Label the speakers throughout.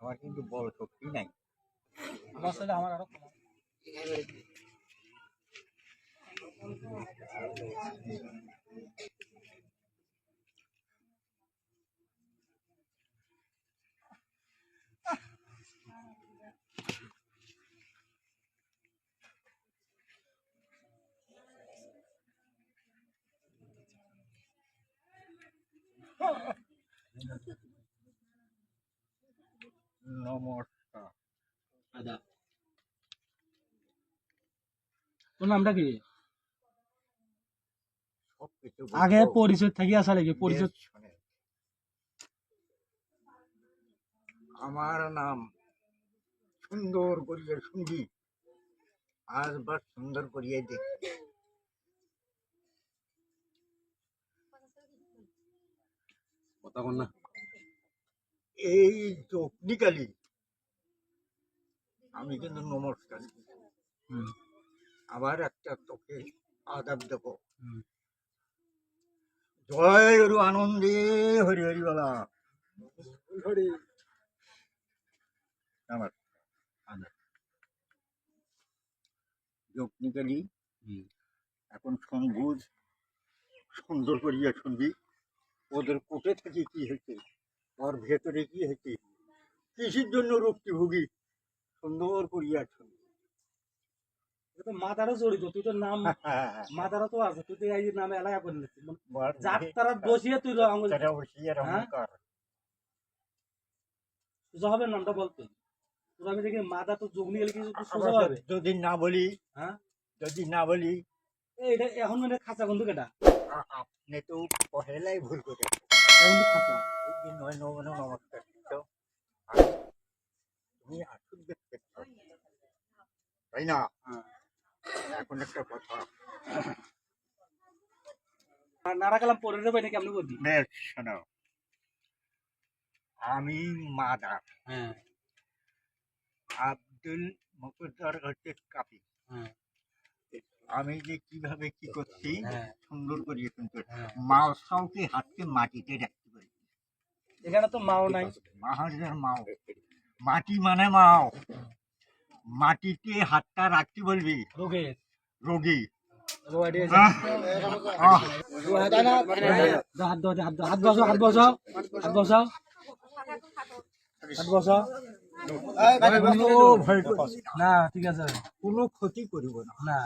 Speaker 1: আমার কিন্তু বড় শক্তি নাই।
Speaker 2: সাথে আমার আরও কম। তোর নামটা কি আগে। পরিচয় থেকে আসা লাগে পরিচয়
Speaker 1: শোনেন। আমার নাম সুন্দর করিয়ে শুনবি আজবার সুন্দর করিয়ে দেখ
Speaker 3: কথা বল না
Speaker 1: এই চকনিকালি আমি কিন্তু নমস্কার। আবার একটা তোকে আদাব দেব। জয় হরু আনন্দে হরি হরি বলা। আমার যজ্ঞিকালি এখন সঙ্গুজ সুন্দর করিয়া শুনবি। ওদের কোটে থেকে কি হয়েছে ওর ভেতরে কি হয়েছে কিসের জন্য রোগটি ভুগি সুন্দর করিয়া শুনবি।
Speaker 2: তো জড়িত তুই তো নাম মাতারও তো আছে তুই তো এই নামে এলাকা করে নিচ্ছিস যাক তারা বসিয়ে তুই আঙুল
Speaker 1: সেটা বসিয়ে
Speaker 2: হ্যাঁ?
Speaker 1: অহংকার
Speaker 2: সোজা হবে নামটা বলতে তোর আমি দেখি মাথা তো জগনি গেলে কিছু সোজা হবে
Speaker 1: যদি না বলি
Speaker 2: হ্যাঁ
Speaker 1: যদি না বলি
Speaker 2: এটা এখন মানে খাঁচা বন্ধু কেটা
Speaker 1: আপনি তো পহেলাই ভুল করে
Speaker 2: এখন খাঁচা
Speaker 1: নয় নয় নয় নমস্কার তুমি আসুন দেখতে তাই না
Speaker 2: হ্যাঁ।
Speaker 1: এখন একটা কথা।
Speaker 2: কালাম পরে কেমন করবি
Speaker 1: বেশ শোনো আমি মাদার।
Speaker 2: হ্যাঁ।
Speaker 1: আব্দুল মুকুদ্দার হচ্ছে কাপি
Speaker 2: হ্যাঁ।
Speaker 1: আমি যে কীভাবে কি করছি
Speaker 2: হ্যাঁ।
Speaker 1: সুন্দর করিয়ে কিন্তু
Speaker 2: হ্যাঁ।
Speaker 1: মাওসাওকে হাতকে মাটিতে রাখতে পারি
Speaker 2: এখানে তো মাও নাই।
Speaker 1: মাহাজের মাও। মাটি মানে মাও। মাটিতে হাতটা রাখতে বলবি?
Speaker 2: রোগে।
Speaker 1: রোগী।
Speaker 2: রোয়াডি
Speaker 1: আহ, আহ,
Speaker 2: হাত দাও হাত দাও হাত দাও হাত বসাও হাত বসাও হাত বসাও হাত বসাও
Speaker 1: কোনো না।
Speaker 2: ঠিক আছে।
Speaker 1: কোনো ক্ষতি করিব না।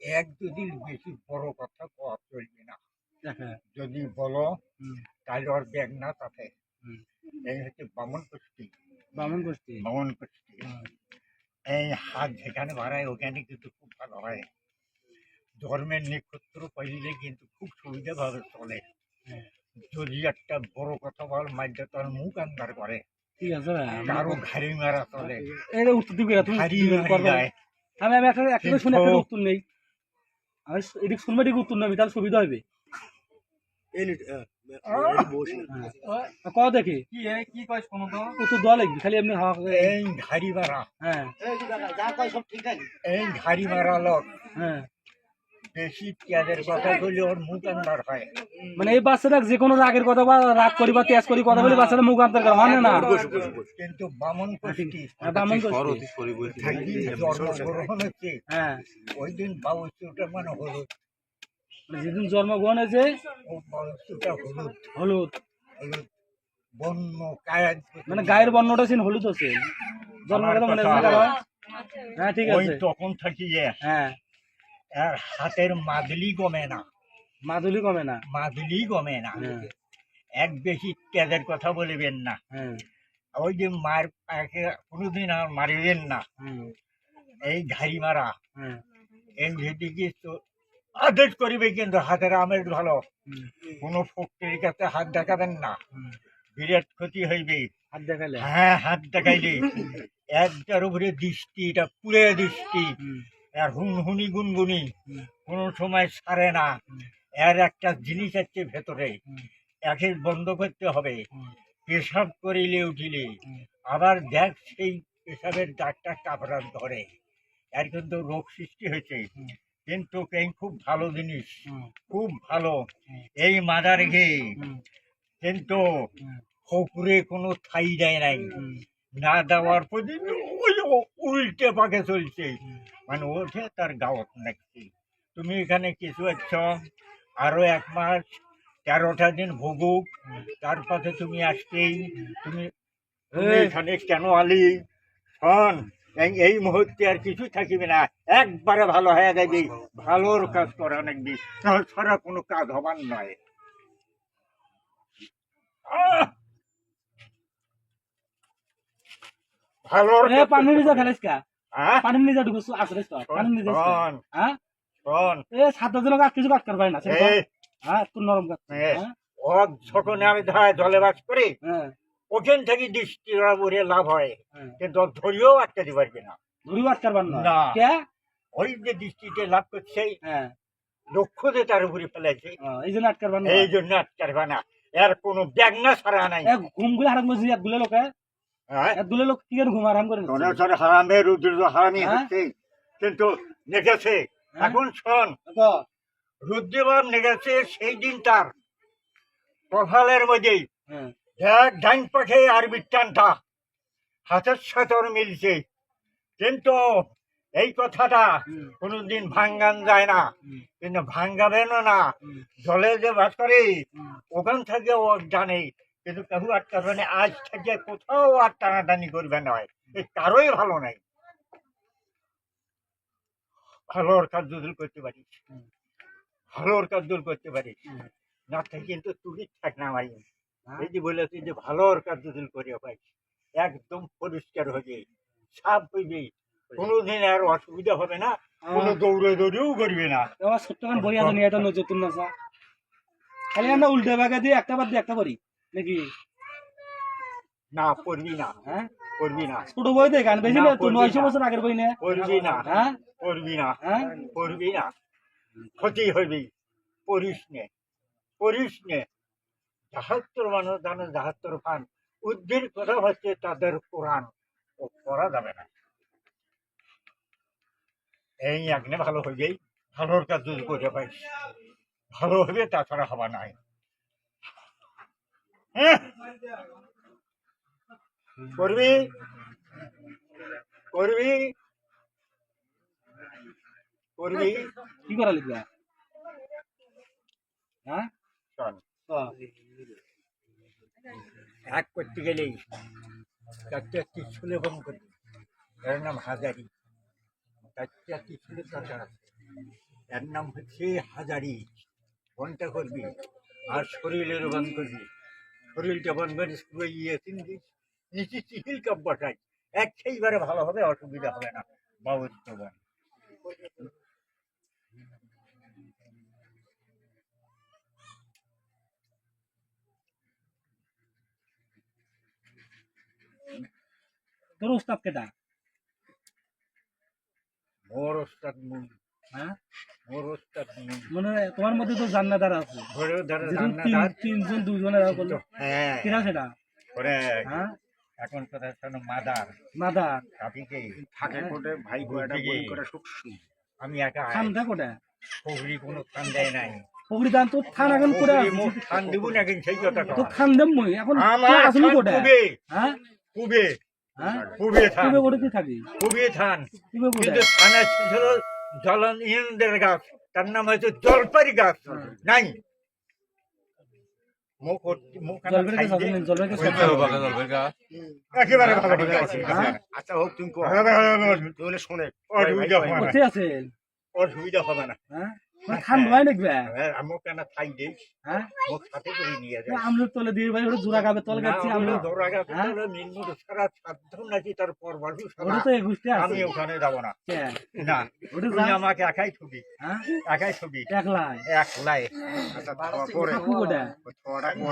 Speaker 1: এক দুদিন বেশি বড় কথা কওয়া চলবে না। যদি বলো তাহলে ওর ব্যাগ না তাতে।
Speaker 2: হুম।
Speaker 1: এই হচ্ছে বামন কুস্তি
Speaker 2: বামন গোষ্ঠী
Speaker 1: বামন
Speaker 2: হুম,
Speaker 1: এই হাত যেখানে বাড়ায় ওখানে কিন্তু খুব ভালো হয়। ধর্মের নক্ষত্র পাইলে কিন্তু খুব সুবিধাভাবে চলে।
Speaker 2: হ্যাঁ।
Speaker 1: যদি একটা বড় কথা বল মাঝে তোর মুখ আন্দার করে।
Speaker 2: ঠিক আছে
Speaker 1: কারও ঘাড়ি মারা চলে।
Speaker 2: এটা উত্তর দিবে তুমি
Speaker 1: ঘাড়ি মারি
Speaker 2: আমি আমি একটা একটা শুনে একটা উত্তর নেই। আমি এদিক শুনব এদিকে উত্তর নেবি তাহলে সুবিধা হবে। ক দেখি। কি কি কয় শোনো তো? উত্তর দেওয়া লাগবে খালি এমনি হাওয়া
Speaker 1: এই ঘাড়ি মারা
Speaker 2: হ্যাঁ।
Speaker 1: এই ঘাড়ি মারা লোক।
Speaker 2: হ্যাঁ।
Speaker 1: বেশি পেঁয়াজের কথা বলে ওর মুখ আন্দার হয়।
Speaker 2: মানে এই বাচ্চাটা যে কোনো রাগের কথা বা রাগ করি বা তেজ করি কথা বলে বাচ্চাটা মুখ আন্তর করে হয় না
Speaker 1: কিন্তু বামন
Speaker 2: হ্যাঁ, বামন গোষ্ঠী
Speaker 1: জন্মগ্রহণ হচ্ছে।
Speaker 2: হ্যাঁ।
Speaker 1: ওই দিন বাবুচুটা মানে
Speaker 2: মানে যেদিন জন্মগ্রহণ হয়েছে
Speaker 1: হলুদ।
Speaker 2: মানে গায়ের বর্ণটা ছিল হলুদ আছে মনে হ্যাঁ। ঠিক আছে।
Speaker 1: তখন থাকি
Speaker 2: হ্যাঁ।
Speaker 1: আর হাতের মাদলি গমে না।
Speaker 2: মাদুলি কমে না।
Speaker 1: মাদলি গমে না।
Speaker 2: হ্যাঁ।
Speaker 1: এক বেশি তেজের কথা বলিবেন না।
Speaker 2: হ্যাঁ।
Speaker 1: ওই যে মার পাকে কোনোদিন আর মারিবেন না। এই ঘাড়ি মারা
Speaker 2: হ্যাঁ।
Speaker 1: এই যেদিকে আদেশ করিবে কিন্তু হাতের আমের ভালো। কোনো ফক্টির কাছে হাত দেখাবেন না। বিরাট ক্ষতি হইবে।
Speaker 2: হাত দেখাইলে
Speaker 1: হ্যাঁ হাত দেখাইলে। একটার উপরে দৃষ্টি এটা পুরে দৃষ্টি। আর হুনহুনি গুনগুনি। কোনো সময় সারে না। এর একটা জিনিস আছে ভেতরে। একে বন্ধ করতে হবে। পেশাব করিলে উঠিলে। আবার দেখ সেই পেশাবের ডাক্তার কাপড় ধরে। এর কিন্তু রোগ সৃষ্টি হয়েছে। কিন্তু এই খুব ভালো জিনিস। খুব ভালো। এই মাদার ঘে। কিন্তু ফকুরে কোনো ঠাই দেয় নাই। না দেওয়ার পর্যন্ত ওই ও- উল্টে পাকে চলছে। মানে ওঠে তার গাওয়াত নাকছি তুমি এখানে কিছু আছ? আরও এক মাস তেরোটা দিন ভোগুক। তার পাশে তুমি আসতেই। তুমি তুমি এখানে কেন আলি? শোন। এই মুহূর্তে আর কিছু থাকিবে না। একবারে ভালো হয়ে যাবে। ভালোর কাজ করা নাকবি ছাড়া কোনো কাজ হবার নয়। ভালোর
Speaker 2: খেলিস কা?
Speaker 1: হ্যাঁ?
Speaker 2: পানি নিজে ঢুকুস আসলে পানি নিজে হ্যাঁ? এ সাত কিছু না হ্যাঁ তুই নরম কাট
Speaker 1: ও যখন আমি ধায় জলে বাস করি।
Speaker 2: হ্যাঁ।
Speaker 1: ওখান থেকে দৃষ্টি ওরে লাভ হয়।
Speaker 2: হ্যাঁ।
Speaker 1: কিন্তু ধরিও ধরিয়েও আটকাতে পারবে না।
Speaker 2: ধরি আটকার পার না।
Speaker 1: না।
Speaker 2: কে?
Speaker 1: ওই যে দৃষ্টিতে লাভ করছে
Speaker 2: হ্যাঁ।
Speaker 1: লক্ষ্য যে তার উপরে ফেলেছে।
Speaker 2: এই জন্য আটকার পার না।
Speaker 1: এই জন্য আটকারবে না। এর কোনো ব্যাগনা ছাড়া নাই।
Speaker 2: এ ঘুমগুলো হারাম করছি একগুলো লোকে।
Speaker 1: হ্যাঁ?
Speaker 2: এক লোক কি ঘুম আরাম করে
Speaker 1: তোর হারামে রুদ্র হারামি
Speaker 2: হ্যাঁ?
Speaker 1: হচ্ছে কিন্তু নেগেছে।
Speaker 2: হ্যাঁ?
Speaker 1: এখন শোন। রুদ্রবাব নেগেছে সেই দিন তার কপালের মধ্যেই
Speaker 2: হ্যাঁ।
Speaker 1: এক ডাইন পাখে আর বিটানটা হাতের সাথে মিলছে কিন্তু এই কথাটা কোনোদিন ভাঙ্গান যায় না কিন্তু ভাঙ্গাবেনও না জলে যে বাস করে। ওখান থেকে ও জানে কিন্তু কেউ আটকাবে না আজ থেকে কোথাও আর টানাটানি করবে নয় এই কারোই ভালো নাই ভালোর কাজ দূর করতে পারিস। ভালোর কাজ দূর করতে পারিস। না কিন্তু তুই থাক না মারি
Speaker 2: হ্যাঁ?
Speaker 1: এই যে বলেছি যে ভালোর কাজ করিয়া পাই একদম পরিষ্কার হয়ে সাপ হইবে কোনোদিন আর অসুবিধা হবে না কোনো দৌড়ে দৌড়েও করবে না।
Speaker 2: এবার ছোট্ট খান বই আছে নিয়ে এটা নজর না চা খালি আমরা উল্টে ভাগে দিয়ে একটা বাদ দিয়ে একটা করি নাকি?
Speaker 1: না পড়বি না।
Speaker 2: হ্যাঁ?
Speaker 1: পড়বি না।
Speaker 2: ছোট বই দেখ আন বেশি
Speaker 1: না
Speaker 2: তো নয়শো বছর আগের বই নে।
Speaker 1: পড়বি না।
Speaker 2: হ্যাঁ?
Speaker 1: পড়বি না।
Speaker 2: হ্যাঁ?
Speaker 1: পড়বি না। ক্ষতি হইবি পড়িস নে। পড়িস নে। জাহাত্তর মানুষ জানে জাহাত্তর ফান উদ্দিন কথা হচ্ছে তাদের কোরআন। ও পড়া যাবে না। এই একনে ভালো হইবেই ভালোর কাজ যদি করে পাইস ভালো হবে তাছাড়া হবা নাই। হ্যাঁ? করবি? করবি? করবি?
Speaker 2: কি করা লিখবে? হ্যাঁ?
Speaker 1: এক করতে গেলেই চারটে ত্রিশুলে বন করবি এর নাম হাজারি। চারটে ত্রিশুলের দরকার আছে। এর নাম হচ্ছে হাজারি। বনটা করবি? আর শরীরের বন করবি। শরীরটা বন করে শুয়ে ইয়ে চিনবি নিচে চিহিল কাপ বসাই। এক সেইবারে ভালো হবে, অসুবিধা হবে না। বাবুত্ব বন
Speaker 2: তোর উস্তাদ কেটা
Speaker 1: মোর ওস্তাদ মুন
Speaker 2: হ্যাঁ
Speaker 1: মোর ওস্তাদ মুন
Speaker 2: তোমার মধ্যে তো জান্নাদার আছে। তিনজন দুজনের
Speaker 1: হ্যাঁ।
Speaker 2: কিনা সেটা হ্যাঁ?
Speaker 1: এখন কথা শোনো মাদার।
Speaker 2: মাদার।
Speaker 1: কাপিকে
Speaker 3: থাকে কোটে ভাই গোয়াটা বই করে সূক্ষ্ম
Speaker 1: আমি একা
Speaker 2: খানটা কোটা?
Speaker 1: পুকুরি কোনো খান দেয় নাই।
Speaker 2: পুকুরি দান তো থান এখন করে
Speaker 1: খান দিব না কিন্তু সেই কথা
Speaker 2: তো খান দেম মই এখন আসলে কোটা? হ্যাঁ?
Speaker 1: কুবে?
Speaker 2: হ্যাঁ?
Speaker 1: থান।
Speaker 2: কীভাবে থাকি।
Speaker 1: কুবে থান।
Speaker 2: কীভাবে কোটা
Speaker 1: কিন্তু থানা ছিল জলন ইন্দ্রের গাছ। তার নাম হচ্ছে জলপারি গাছ। নাই? একেবারে ভালো
Speaker 2: হ্যাঁ?
Speaker 3: আচ্ছা হোক তুমি শোনে।
Speaker 1: অসুবিধা হবে না।
Speaker 2: কোথায় আছে
Speaker 1: অসুবিধা হবে না
Speaker 2: খান ভাই নাকি ভাই?
Speaker 1: কেন খাই দিস
Speaker 2: হ্যাঁ?
Speaker 1: সাথে করে নিয়ে যায়।
Speaker 2: আমলের তলে দিয়ে ভাই ওটা জোড়া গাবে তলে গাচ্ছি আমলে?
Speaker 1: সারা সাধ্য নাকি তার পরবাসু
Speaker 2: ওটা তো একুশটা
Speaker 1: আমি ওখানে যাব না। না
Speaker 2: ওটা
Speaker 1: তুমি আমাকে একাই ছবি।
Speaker 2: হ্যাঁ?
Speaker 1: একাই ছবি।
Speaker 2: একলাই?
Speaker 1: একলাই।
Speaker 2: কাকু কোটা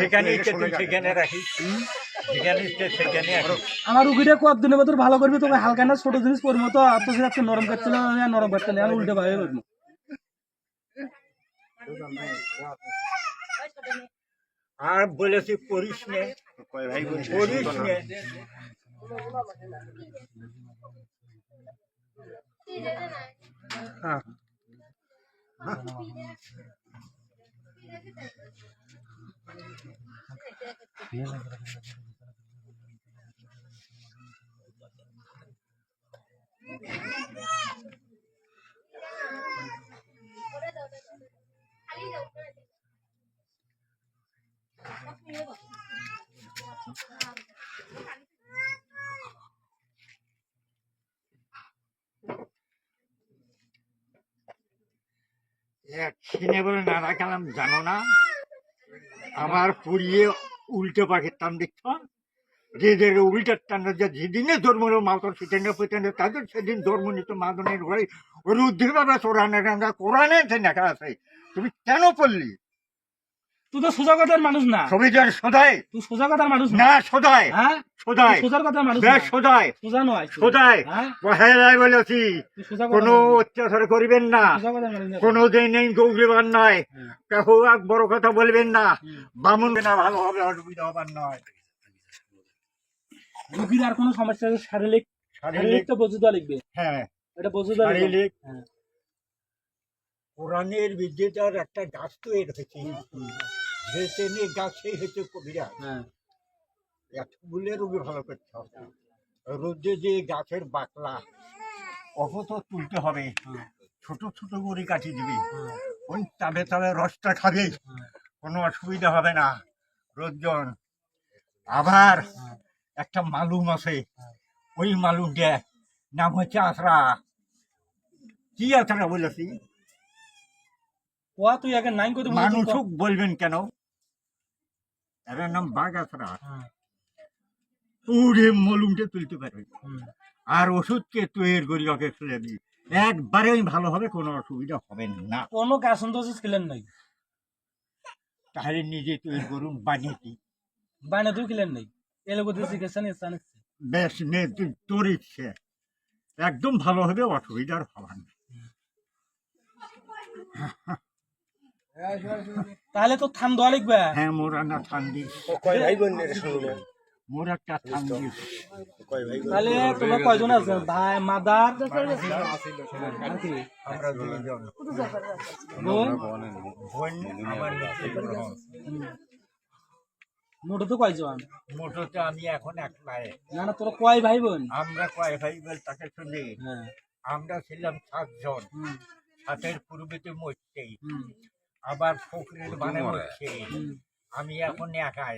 Speaker 1: যেখানে ইচ্ছে তুই সেখানে রাখিস যেখানে ইচ্ছে সেখানে রাখিস
Speaker 2: আমার উগিটা কত দিনের ভেতর ভালো করবি? তোমার হালকা না ছোট জিনিস পরবো তো। আর তো নরম করছিল নরম করছিল আমি উল্টে ভাবে করব
Speaker 1: আর বলেছি পড়িস নে
Speaker 3: কয় ভাই বোন
Speaker 1: পড়িস নে
Speaker 2: হ্যাঁ
Speaker 1: একদিনে বলে নানা কালাম জানো না? আবার পুড়িয়ে উল্টে পাকিস্তান দেখছ? যে যে উল্টার টান যে যেদিনে ধর্ম মাতর সেখানে পেতেন তাদের সেদিন ধর্ম নিত মাদনের ঘরে। রুদ্রের বাবা কোরআনে রাঙ্গা কোরআনে যে লেখা আছে। তুমি কেন পড়লি?
Speaker 2: তুই তো সোজা কথার মানুষ না
Speaker 1: সবিজার সদায়
Speaker 2: তুই সোজা কথার মানুষ না
Speaker 1: সদায়
Speaker 2: হ্যাঁ সোজার কথার মানুষ না
Speaker 1: বেশ সদায়
Speaker 2: সোজা নয়
Speaker 1: বলেছি কোনো অত্যাচার করবেন না কোনো দিন নেই নয়। কেহ এক বড় কথা বলবেন না বামুন না ভালো হবে অসুবিধা হবার নয়
Speaker 2: রুগীর আর কোনো সমস্যা শারীরিক শারীরিক তো লিখবে
Speaker 1: হ্যাঁ
Speaker 2: এটা
Speaker 1: শারীরিক
Speaker 2: হ্যাঁ।
Speaker 1: কোরআনের বিদ্যেটার একটা গাছ হয়েছে যে শ্রেণির গাছ সেই হচ্ছে কবিরা।
Speaker 2: হ্যাঁ।
Speaker 1: এতগুলো রোগী ভালো করতে হবে। রোদে যে গাছের বাকলা অত তুলতে হবে।
Speaker 2: হ্যাঁ।
Speaker 1: ছোট ছোট গুড়ি কাটি দিবি।
Speaker 2: হ্যাঁ।
Speaker 1: ওই তাবে তাবে রসটা খাবি।
Speaker 2: হ্যাঁ।
Speaker 1: কোনো অসুবিধা হবে না। রোজন আবার
Speaker 2: হ্যাঁ।
Speaker 1: একটা মালুম আছে।
Speaker 2: হ্যাঁ।
Speaker 1: ওই মালুমটা নাম হচ্ছে আশরা কি আশরা বলেছি?
Speaker 2: কোয়া তুই আগে নাইন করে
Speaker 1: মানুষ বলবেন কেন? এর নাম আশরা
Speaker 2: হ্যাঁ।
Speaker 1: পুরে মলুমটা তুলতে পারবে। আর ওষুধকে তৈরি করি ওকে ফেলে দিই একবারেই ভালো হবে কোনো অসুবিধা হবে না।
Speaker 2: কোনো কাশন তো খেলেন নাই?
Speaker 1: তাহলে নিজে তৈরি করুন বানিয়ে দিই।
Speaker 2: বাইনা তুই খেলেন নাই? এলাকা দিয়ে শিখেছেন ইসান
Speaker 1: বেশ নে তোর ইচ্ছে। একদম ভালো হবে অসুবিধার হবার না
Speaker 2: তাহলে তো থান দেওয়া লিখবে।
Speaker 1: হ্যাঁ মোরা না ঠান্ডি
Speaker 3: কয় ভাই বোন রে শুনুন
Speaker 1: মোর একটা ঠান্ডি
Speaker 3: কয় ভাই
Speaker 2: তাহলে তোমার কয়জন আছে? ভাই মাদার? আর কি?
Speaker 1: আমরা দুজন
Speaker 2: বোন?
Speaker 1: বোন? আমার নিচে গ্রহণ।
Speaker 2: মোটো তো কয়জন?
Speaker 1: মোটরতে আমি এখন একলাই
Speaker 2: না না তোরা কয় ভাই বোন
Speaker 1: আমরা কয় ভাই বল তাকে শুনে?
Speaker 2: হ্যাঁ।
Speaker 1: আমরা ছিলাম সাতজন। সাতের পূর্বেতে মরছেই
Speaker 2: হুম,
Speaker 1: আবার ফকরের বানে মরছে আমি এখন একাই।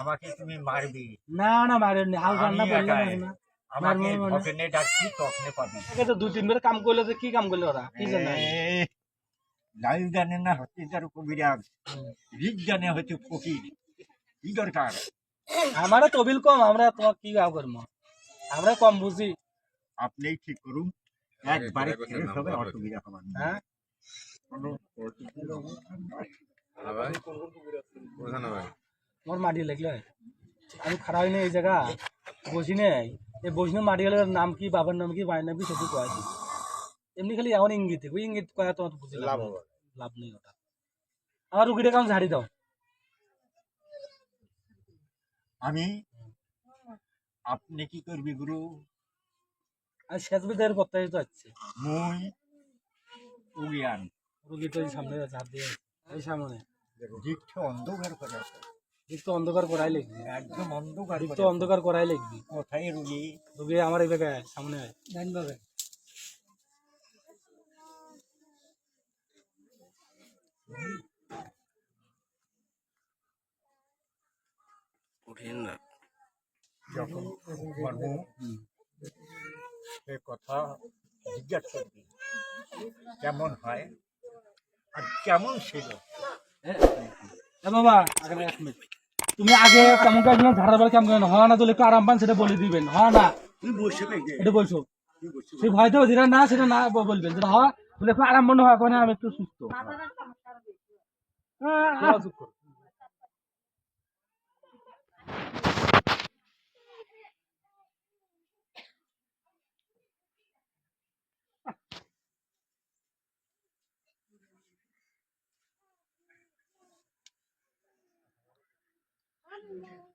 Speaker 1: আমাকে তুমি মারবি।
Speaker 2: না না মারেননি হাল রান্না করলে না।
Speaker 1: আমাকে
Speaker 2: মারবো মানে?
Speaker 1: ডাকছি তখনে পাবি।
Speaker 2: আগে তো দুই তিনবার কাম করলে যে কি কাম করলে ওরা? কি জানে?
Speaker 1: লাল জানে না কবিরাজ। রিক জানে হচ্ছে ফকির। কি দরকার?
Speaker 2: আমারও তবিল কম আমরা তোমার কি গাও করব? আমরা কম বুঝি।
Speaker 1: আপনি ঠিক করুন। একবারে হবে অসুবিধা হবার না
Speaker 2: হ্যাঁ? মোর মাটি লাগলে। আমি খারাপ হইনি এই জায়গা। বসি নেই। এই বসি মাটি গেলে নাম কি বাবার নাম কি মায়ের নাম কি এমনি খালি এখন ইঙ্গিত ওই ইঙ্গিত কয়া তোমার বুঝি লাভ হবে। লাভ নেই ওটা। আমার রুগীটা কারণ ঝাড়ি দাও।
Speaker 1: আমি আপনি কি করবি গুরু?
Speaker 2: আর শেষ বিদায়ের
Speaker 1: মুই উগিয়ান।
Speaker 2: রুগী সামনে আছে হাত দিয়ে। এই সামনে।
Speaker 1: দিকটা অন্ধকার করে আছে।
Speaker 2: দিক তো অন্ধকার করাই লিখবি
Speaker 1: একদম অন্ধকার
Speaker 2: দিক তো অন্ধকার করাই লিখবি
Speaker 1: কোথায় রুগী?
Speaker 2: রুগী আমার এই জায়গায় সামনে। আয় ডাইন ভাবে
Speaker 1: যখন মরবো সে কথা জিজ্ঞাসা করবি কেমন হয়? আর কেমন ছিল?
Speaker 2: বাবা আগে এক মিনিট। তুমি আগে কেমন কাজ ঝাড়া বেলা কেমন হয় না তো একটু আরাম পান সেটা বলে দিবেন। হয় না।
Speaker 1: তুই বসে
Speaker 2: এটা বলছো? সেই ভয়তো যেটা না সেটা না বলবেন। যেটা হয় বলে আরাম মনে হয় আমি একটু সুস্থ। হ্যাঁ,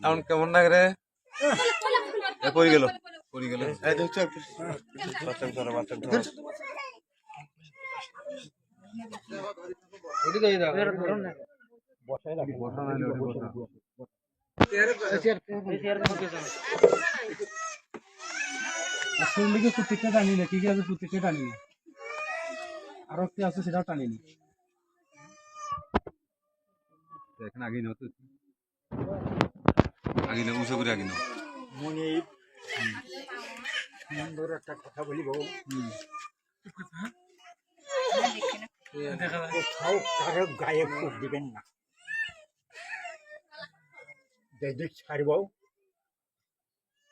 Speaker 3: এখন
Speaker 4: কেমন লাগে রে এ, পড়ে গেল পড়ে গেল।
Speaker 3: এই দেখ চল বাচ্চা ধরো বাচ্চা ধরো।
Speaker 2: আর শরীরকে প্রত্যেকটা টানি না কি কি আছে প্রত্যেকটা টানি না। আরও কি আছে সেটাও টানি না।
Speaker 4: এখন আগে নাও তো। আগে নাও উঁচু করে আগে নাও
Speaker 1: মনে একটা কথা বলিব কোথাও কারও গায়ে ফুট দিবেন না। যেদিক ছাড়ব,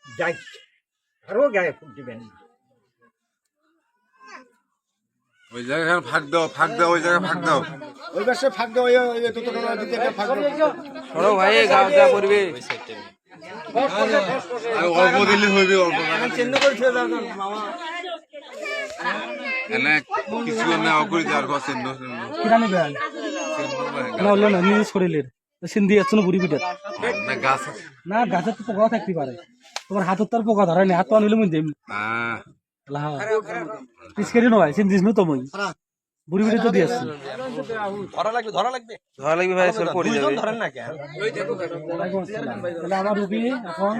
Speaker 1: যাই, কারও গায়ে ফুট দিবেন না।
Speaker 4: ওই জায়গায় ফাঁক দাও ফাঁক দাও ওই জায়গায় ফাঁক দাও।
Speaker 3: ওই পাশে ফাঁক দাও ওই ওই যে দুটো দিতে একটা ফাঁক দাও।
Speaker 5: সরো ভাই গাঁও যা করবে।
Speaker 4: আর অল্প দিলে হইবে অল্প এনে কিছু না অকরি যার ঘর সেন্দ
Speaker 2: কিরা নেবেন না হলো না নিজের শরীরের। সিন্ধি যাচ্ছে না বুড়ি পিঠের।
Speaker 4: না গাছ
Speaker 2: না গাছের তো পোকাও থাকতে পারে। তোমার হাতের তার পোকা ধরে না হাত তো আনিলে মুই দেম
Speaker 4: আহ,
Speaker 2: পিসকেরি নয় সিন্দিস নু তো মই। বুড়ি পিঠে তো দিয়েছি।
Speaker 5: ধরা লাগবে ধরা লাগবে। ধরা লাগবে ভাই সর পড়ে যাবে। ধরেন না কেন?
Speaker 2: তাহলে আমার রুগী এখন?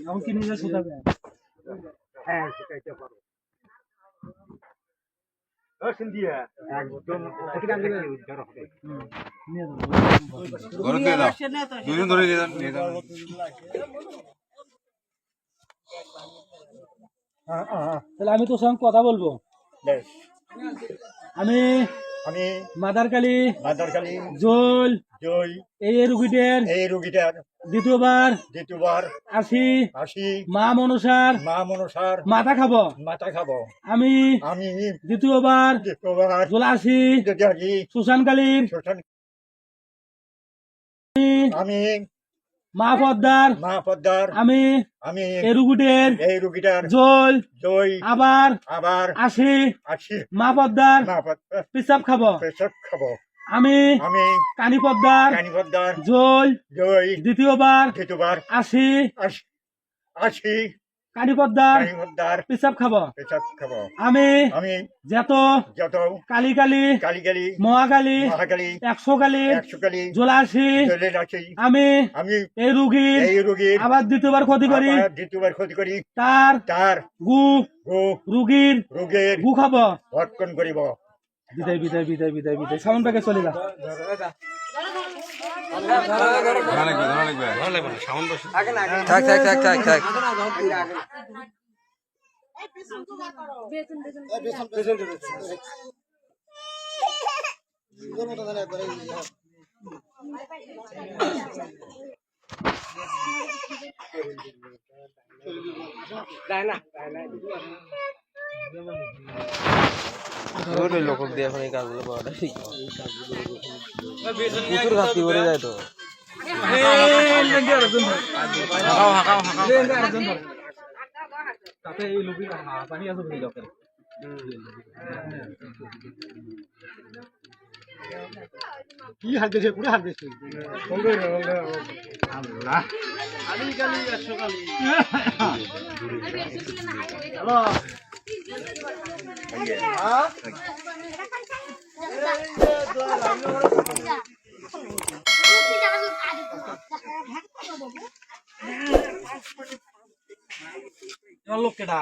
Speaker 2: এখন কি নিজে শুধাবে
Speaker 1: হ্যাঁ সেটাইতে পারো। একদম উদ্ধার হবে।
Speaker 2: নিয়ে যাব
Speaker 4: ঘরে দিয়ে দাও। দুজন ধরে নিয়ে যান নিয়ে যান
Speaker 1: হ্যাঁ, হ্যাঁ, হ্যাঁ,
Speaker 2: তাহলে আমি তোর সঙ্গে কথা বলব।
Speaker 1: বেশ।
Speaker 2: আমি
Speaker 1: আমি
Speaker 2: মাদারকালী
Speaker 1: মাদারকালী
Speaker 2: জল
Speaker 1: জয়
Speaker 2: এই রুগীদের
Speaker 1: এই রোগীটার
Speaker 2: দ্বিতীয়বার
Speaker 1: দ্বিতীয়বার
Speaker 2: আসি।
Speaker 1: আসি।
Speaker 2: মা মনসার
Speaker 1: মা মনসার
Speaker 2: মাথা খাব।
Speaker 1: মাথা খাব।
Speaker 2: আমি
Speaker 1: আমি
Speaker 2: দ্বিতীয়বার
Speaker 1: দ্বিতীয়বার
Speaker 2: চলে আসি।
Speaker 1: যদি আসি।
Speaker 2: সুশানকালীর
Speaker 1: শ্মশান আমি
Speaker 2: মা পদ্মার
Speaker 1: মা পদ্মার
Speaker 2: আমি
Speaker 1: আমি
Speaker 2: এই রুগীদের
Speaker 1: এই রোগীটার
Speaker 2: জল
Speaker 1: জয়
Speaker 2: আবার
Speaker 1: আবার
Speaker 2: আসি
Speaker 1: আসি।
Speaker 2: মা পদ্মার
Speaker 1: মা পদ্মার
Speaker 2: পিসাব খাব।
Speaker 1: পেশাব খাব।
Speaker 2: আমি
Speaker 1: আমি
Speaker 2: কানি পদ্মার
Speaker 1: কানি পদ্মার
Speaker 2: জল
Speaker 1: জয়
Speaker 2: দ্বিতীয়বার
Speaker 1: দ্বিতীয়বার
Speaker 2: আসি।
Speaker 1: আসি আসি।
Speaker 2: কানি পদ্মার খাব।
Speaker 1: পেশাব খাব।
Speaker 2: আমি
Speaker 1: আমি
Speaker 2: যেত
Speaker 1: যত
Speaker 2: কালী কালী
Speaker 1: কালী কালী
Speaker 2: মহাকালী
Speaker 1: মহাকালী
Speaker 2: একশো কালী
Speaker 1: একশো কালী
Speaker 2: জলে আসি
Speaker 1: চলে আসি
Speaker 2: আমি
Speaker 1: আমি
Speaker 2: এই রুগীর
Speaker 1: এই রোগীর
Speaker 2: আবার দ্বিতীয়বার ক্ষতি করি।
Speaker 1: দ্বিতীয়বার ক্ষতি করি।
Speaker 2: তার
Speaker 1: তার
Speaker 2: গু
Speaker 1: গো
Speaker 2: রুগীর
Speaker 1: রোগের
Speaker 2: গু খাব।
Speaker 1: ভক্ষণ করিব।
Speaker 2: বিদায় বিদায় বিদায় বিদায় বিদায়। সামন চলে যা।
Speaker 5: থাক থাক থাক থাক থাক ওই লোক দিয়ে এখন এই কাজগুলো করাটা ঠিক প্রচুর ঘাটতি করে যায় তো। হাঁকাও হাঁকাও হাঁকাও
Speaker 2: তাতে এই লোকের পানি আছে বুঝি লোকের
Speaker 1: কি হাল দিয়েছে পুরো হাল দিয়েছে আল্লাহ।
Speaker 2: তোমার লোক কেটা